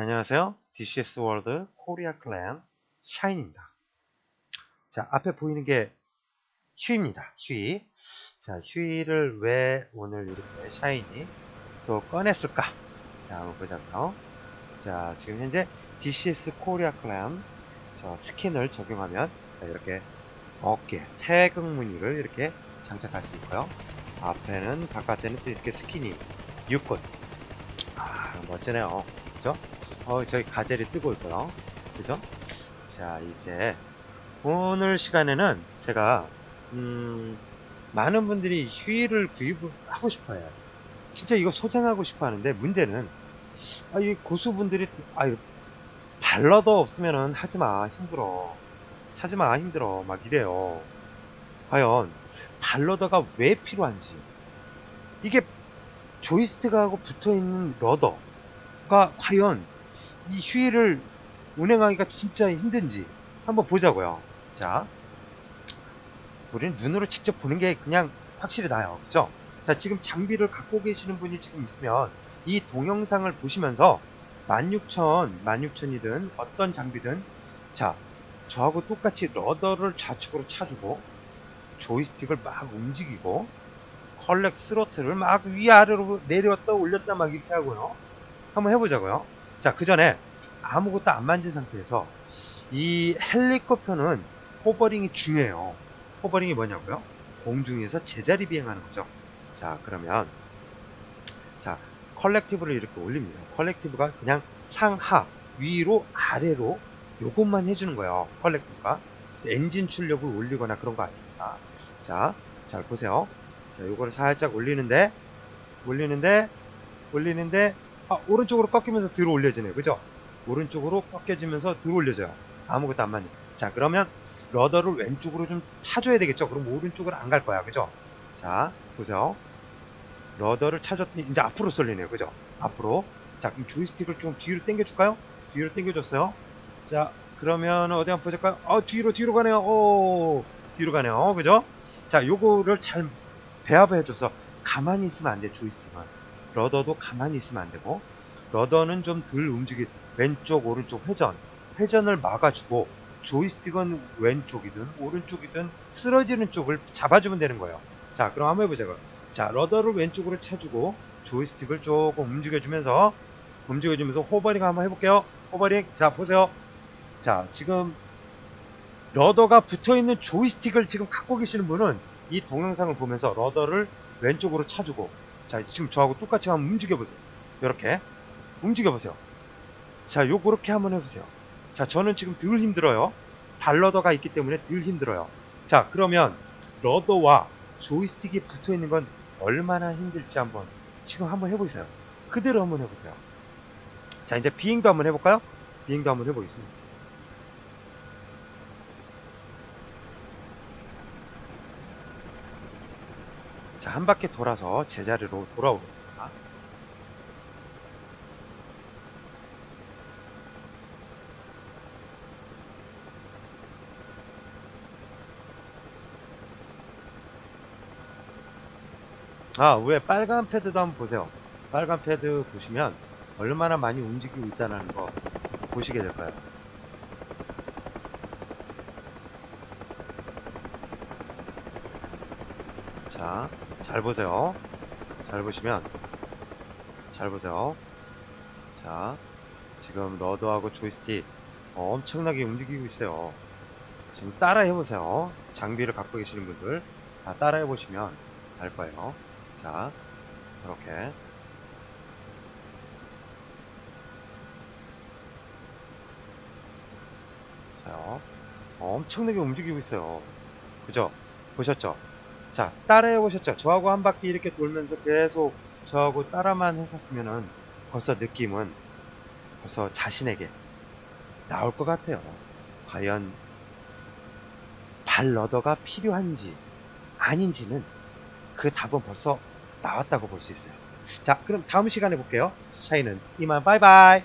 안녕하세요. DCS 월드 코리아 클랜 샤인입니다. 자, 앞에 보이는 게 휴입니다. 휴이. 자, 휴이를 왜 오늘 이렇게 샤인이 또 꺼냈을까? 자, 한번 보자고요. 자, 지금 현재 DCS 코리아 클랜 저 스킨을 적용하면 자, 이렇게 어깨, 태극 무늬를 이렇게 장착할 수 있고요. 앞에는 바깥에는 또 이렇게 스킨이 육군. 아, 멋지네요. 그죠? 어, 저기 가젤이 뜨고 있고요. 그죠? 자, 이제 오늘 시간에는 제가 음, 많은 분들이 휴일을 구입을 하고 싶어요. 진짜 이거 소장하고 싶어 하는데 문제는 아, 이 고수분들이 아, 발러더 없으면은 하지 마 힘들어 사지 마 힘들어 막 이래요. 과연 발러더가 왜 필요한지 이게 조이스틱하고 붙어 있는 러더 가 과연 이 휴일을 운행하기가 진짜 힘든지 한번 보자고요. 자, 우리는 눈으로 직접 보는 게 그냥 확실히 나요. 그죠? 자, 지금 장비를 갖고 계시는 분이 지금 있으면 이 동영상을 보시면서 16,000, 16,000이든 어떤 장비든 자, 저하고 똑같이 러더를 좌측으로 차주고 조이스틱을 막 움직이고 컬렉 스로틀을 막 위아래로 내렸다 올렸다 막 이렇게 하고요. 한번 해보자고요. 자, 그 전에 아무것도 안 만진 상태에서 이 헬리콥터는 호버링이 중요해요. 호버링이 뭐냐고요? 공중에서 제자리 비행하는 거죠. 자, 그러면 자, 컬렉티브를 이렇게 올립니다. 컬렉티브가 그냥 상하, 위로, 아래로 요것만 해주는 거예요. 컬렉티브가. 엔진 출력을 올리거나 그런 거 아닙니다. 자, 잘 보세요. 자, 요거를 살짝 올리는데, 올리는데, 올리는데, 아, 오른쪽으로 꺾이면서 들어 올려지네요. 그죠? 오른쪽으로 꺾여지면서 들어 올려져요. 아무것도 안 맞네. 자, 그러면 러더를 왼쪽으로 좀 차줘야 되겠죠? 그럼 오른쪽으로 안 갈 거야. 그죠? 자, 보세요. 러더를 차줬더니 이제 앞으로 쏠리네요. 그죠? 앞으로. 자, 그럼 조이스틱을 좀 뒤로 당겨줄까요? 뒤로 당겨줬어요. 자, 그러면 어디 한번 보실까요? 어, 뒤로, 뒤로 가네요. 오, 뒤로 가네요. 그죠? 자, 요거를 잘 배합해줘서 가만히 있으면 안 돼, 조이스틱은. 러더도 가만히 있으면 안 되고, 러더는 좀 덜 움직이, 왼쪽, 오른쪽 회전. 회전을 막아주고, 조이스틱은 왼쪽이든 오른쪽이든 쓰러지는 쪽을 잡아주면 되는 거예요. 자, 그럼 한번 해보자고요. 자, 러더를 왼쪽으로 차주고, 조이스틱을 조금 움직여주면서, 움직여주면서 호버링 한번 해볼게요. 호버링. 자, 보세요. 자, 지금 러더가 붙어 있는 조이스틱을 지금 갖고 계시는 분은 이 동영상을 보면서 러더를 왼쪽으로 차주고, 자, 지금 저하고 똑같이 한번 움직여 보세요. 이렇게 움직여 보세요. 자, 요 그렇게 한번 해보세요. 자, 저는 지금 덜 힘들어요. 발러더가 있기 때문에 덜 힘들어요. 자, 그러면 러더와 조이스틱이 붙어 있는 건 얼마나 힘들지 한번 지금 한번 해보세요. 그대로 한번 해보세요. 자, 이제 비행도 한번 해볼까요? 비행도 한번 해보겠습니다. 자, 한 바퀴 돌아서 제자리로 돌아오겠습니다. 아, 위에 빨간 패드도 한번 보세요. 빨간 패드 보시면 얼마나 많이 움직이고 있다는 거 보시게 될 거예요. 자, 잘 보세요. 잘 보시면, 잘 보세요. 자, 지금 러드하고 조이스틱 엄청나게 움직이고 있어요. 지금 따라 해보세요. 장비를 갖고 계시는 분들 다 따라 해보시면 알 거예요. 자, 이렇게. 자요. 엄청나게 움직이고 있어요. 그죠? 보셨죠? 자, 따라해 보셨죠? 저하고 한 바퀴 이렇게 돌면서 계속 저하고 따라만 했었으면은 벌써 느낌은 벌써 자신에게 나올 것 같아요. 과연 발러더가 필요한지 아닌지는 그 답은 벌써 나왔다고 볼 수 있어요. 자, 그럼 다음 시간에 볼게요. 샤이는 이만 바이바이.